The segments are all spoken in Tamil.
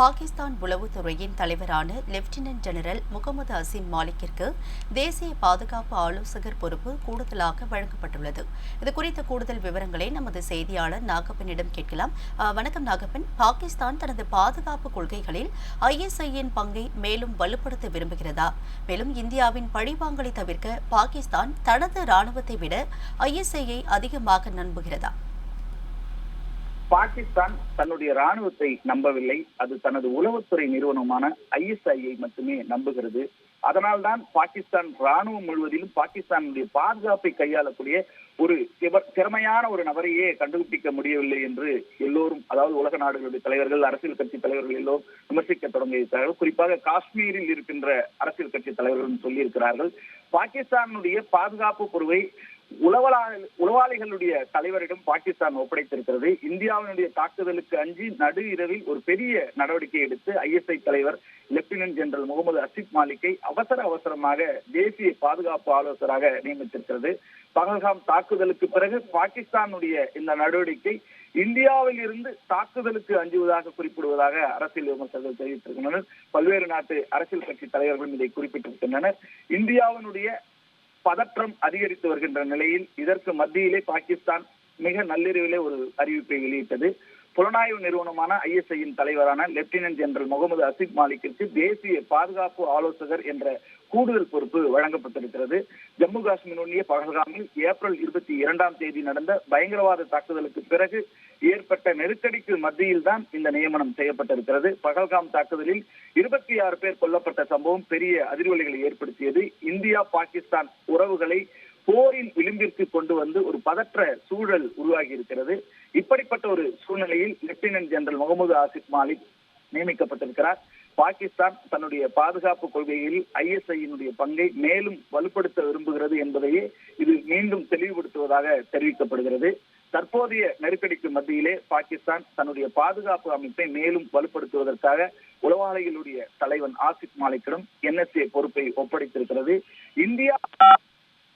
பாகிஸ்தான் உளவுத்துறையின் தலைவரான லெப்டினன்ட் ஜெனரல் முகமது அசீம் மாலிக்கிற்கு தேசிய பாதுகாப்பு ஆலோசகர் பொறுப்பு கூடுதலாக வழங்கப்பட்டுள்ளது. இது குறித்த கூடுதல் விவரங்களை நமது செய்தியாளர் நாகப்பனிடம் கேட்கலாம். வணக்கம் நாகப்பன். பாகிஸ்தான் தனது பாதுகாப்பு கொள்கைகளில் ஐஎஸ்ஐயின் பங்கை மேலும் வலுப்படுத்த விரும்புகிறதா? மேலும் இந்தியாவின் பழிவாங்கலை தவிர்க்க பாகிஸ்தான் தனது ராணுவத்தை விட ஐஎஸ்ஐயை அதிகமாக நம்புகிறதா? பாகிஸ்தான் தன்னுடைய ராணுவத்தை நம்பவில்லை. அது தனது உளவுத்துறை நிறுவனமான ஐஎஸ்ஐயை மட்டுமே நம்புகிறது. அதனால்தான் பாகிஸ்தான் ராணுவம் முழுவதிலும் பாகிஸ்தானுடைய பாதுகாப்பை கையாளக்கூடிய ஒரு திறமையான ஒரு நபரையே கண்டுபிடிக்க முடியவில்லை என்று எல்லோரும் அதாவது உலக நாடுகளுடைய தலைவர்கள் அரசியல் கட்சி தலைவர்கள் எல்லோரும் விமர்சிக்க தொடங்கியிருக்கிறார்கள். குறிப்பாக காஷ்மீரில் இருக்கின்ற அரசியல் கட்சி தலைவர்கள் சொல்லியிருக்கிறார்கள். பாகிஸ்தானுடைய பாதுகாப்பு பொறுவை உளவலா உளவாளிகளுடைய தலைவரிடம் பாகிஸ்தான் ஒப்படைத்திருக்கிறது. இந்தியாவினுடைய தாக்குதலுக்கு அஞ்சி நடு இரவில் ஒரு பெரிய நடவடிக்கை எடுத்து ஐஎஸ்ஐ தலைவர் லெப்டினன்ட் ஜெனரல் முகமது அசிப் மாலிக்கை அவசர அவசரமாக தேசிய பாதுகாப்பு ஆலோசகராக நியமித்திருக்கிறது. பகல்காம் தாக்குதலுக்கு பிறகு பாகிஸ்தானுடைய இந்த நடவடிக்கை இந்தியாவில் இருந்து தாக்குதலுக்கு அஞ்சுவதாக குறிப்பிடுவதாக அரசியல் விமர்சகர்கள் தெரிவித்திருக்கின்றனர். பல்வேறு நாட்டு அரசியல் கட்சி தலைவர்களும் இதை குறிப்பிட்டிருக்கின்றனர். இந்தியாவினுடைய பதற்றம் அதிகரித்து வருகின்ற நிலையில் இதற்கு மத்தியிலே பாகிஸ்தான் மிக நள்ளிரவிலே ஒரு அறிவிப்பை வெளியிட்டது. புலனாய்வு நிறுவனமான ஐஎஸ்ஐயின் தலைவரான லெப்டினன்ட் ஜெனரல் முகமது அசிப் மாலிக்கிற்கு தேசிய பாதுகாப்பு ஆலோசகர் என்ற கூடுதல் பொறுப்பு வழங்கப்பட்டிருக்கிறது. ஜம்மு காஷ்மீர் ஒன்றிய பகல்காமில் ஏப்ரல் இருபத்தி இரண்டாம் தேதி நடந்த பயங்கரவாத தாக்குதலுக்கு பிறகு ஏற்பட்ட நெருக்கடிக்கு மத்தியில் தான் இந்த நியமனம் செய்யப்பட்டிருக்கிறது. பகல்காம் தாக்குதலில் இருபத்தி ஆறு பேர் கொல்லப்பட்ட சம்பவம் பெரிய அதிர்வலிகளை ஏற்படுத்தியது. இந்தியா பாகிஸ்தான் உறவுகளை போரின் விளிம்பிற்கு கொண்டு வந்து ஒரு பதற்ற சூழல் உருவாகி இருக்கிறது இப்படிப்பட்ட ஒரு சூழ்நிலையில் லெப்டினன்ட் ஜெனரல் முகமது ஆசிப் மாலிக் நியமிக்கப்பட்டிருக்கிறார். பாகிஸ்தான் தன்னுடைய பாதுகாப்பு கொள்கையில் ஐஎஸ்ஐயினுடைய பங்கை மேலும் வலுப்படுத்த விரும்புகிறது என்பதையே இது மீண்டும் தெளிவுபடுத்துவதாக தெரிவிக்கப்படுகிறது. தற்போதைய நெருக்கடிக்கு மத்தியிலே பாகிஸ்தான் தன்னுடைய பாதுகாப்பு அமைப்பை மேலும் வலுப்படுத்துவதற்காக உளவாளிகளுடைய தலைவன் ஆசிப் மாலிக்கிடம் என்எஸ்ஏ பொறுப்பை ஒப்படைத்திருக்கிறது. இந்தியா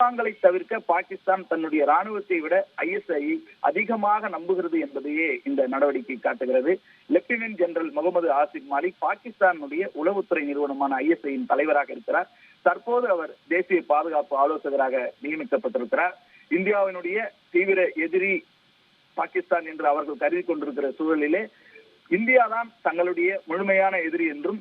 தாங்களை தவிர்க்க பாகிஸ்தான் தன்னுடைய ராணுவத்தை விட ஐஎஸ்ஐ அதிகமாக நம்புகிறது என்பதையே இந்த நடவடிக்கை காட்டுகிறது. லெப்டினன்ட் ஜெனரல் முகமது ஆசிப் மாலிக் பாகிஸ்தானுடைய உளவுத்துறை நிறுவனமான ஐஎஸ்ஐயின் தலைவராக இருக்கிறார். தற்போது அவர் தேசிய பாதுகாப்பு ஆலோசகராக நியமிக்கப்பட்டிருக்கிறார். இந்தியாவினுடைய தீவிர எதிரி பாகிஸ்தான் என்று அவர்கள் கருதி கொண்டிருக்கிற சூழலிலே இந்தியா தான் தங்களுடைய முழுமையான எதிரி என்றும்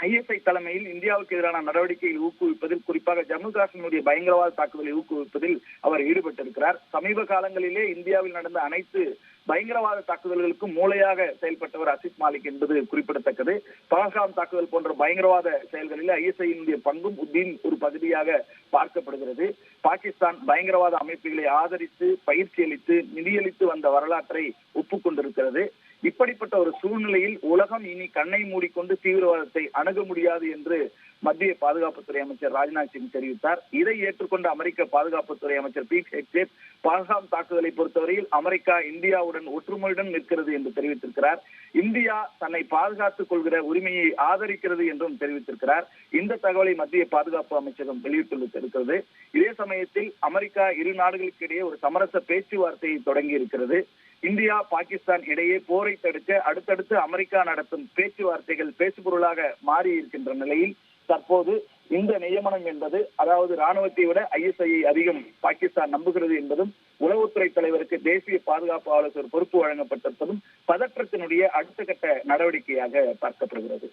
ஐஎஸ்ஐ தலைமையில் இந்தியாவுக்கு எதிரான நடவடிக்கையை ஊக்குவிப்பதில் குறிப்பாக ஜம்மு காஷ்மீருடைய பயங்கரவாத தாக்குதலை ஊக்குவிப்பதில் அவர் ஈடுபட்டிருக்கிறார். சமீப காலங்களிலே இந்தியாவில் நடந்த அனைத்து பயங்கரவாத தாக்குதல்களுக்கும் மூளையாக செயல்பட்டவர் அசித் மாலிக் என்பது குறிப்பிடத்தக்கது. பகல்காம் தாக்குதல் போன்ற பயங்கரவாத செயல்களில் ஐஎஸ்ஐயினுடைய பங்கும் உத்தின் ஒரு பகுதியாக பார்க்கப்படுகிறது. பாகிஸ்தான் பயங்கரவாத அமைப்புகளை ஆதரித்து பயிற்சி அளித்து நிதியளித்து வந்த வரலாற்றை ஒப்புக்கொண்டிருக்கிறது. இப்படிப்பட்ட ஒரு சூழ்நிலையில் உலகம் இனி கண்ணை மூடிக்கொண்டு தீவிரவாதத்தை அணுக முடியாது என்று மத்திய பாதுகாப்புத்துறை அமைச்சர் ராஜ்நாத் சிங் தெரிவித்தார். இதை ஏற்றுக்கொண்ட அமெரிக்க பாதுகாப்புத்துறை அமைச்சர் பீட் ஹெக்சேட் பஹல்காம் தாக்குதலை பொறுத்தவரையில் அமெரிக்கா இந்தியாவுடன் ஒற்றுமையுடன் நிற்கிறது என்று தெரிவித்திருக்கிறார். இந்தியா தன்னை பாதுகாத்துக் கொள்கிற உரிமையை ஆதரிக்கிறது என்றும் தெரிவித்திருக்கிறார். இந்த தகவலை மத்திய பாதுகாப்பு அமைச்சகம் வெளியிட்டிருக்கிறது இதே சமயத்தில் அமெரிக்கா இரு நாடுகளுக்கு இடையே ஒரு சமரச பேச்சுவார்த்தையை தொடங்கி இருக்கிறது இந்தியா பாகிஸ்தான் இடையே போரை தடுக்க அடுத்தடுத்து அமெரிக்கா நடத்தும் பேச்சுவார்த்தைகள் பேசுபொருளாக மாறி இருக்கின்ற நிலையில் தற்போது இந்த நியமனம் என்பது அதாவது ராணுவத்தை விட ஐஎஸ்ஐயை அதிகம் பாகிஸ்தான் நம்புகிறது என்பதும் உளவுத்துறை தலைவருக்கு தேசிய பாதுகாப்பு ஆலோசகர் பொறுப்பு வழங்கப்பட்டிருப்பதும் பதற்றத்தினுடைய அடுத்த கட்ட நடவடிக்கையாக பார்க்கப்படுகிறது.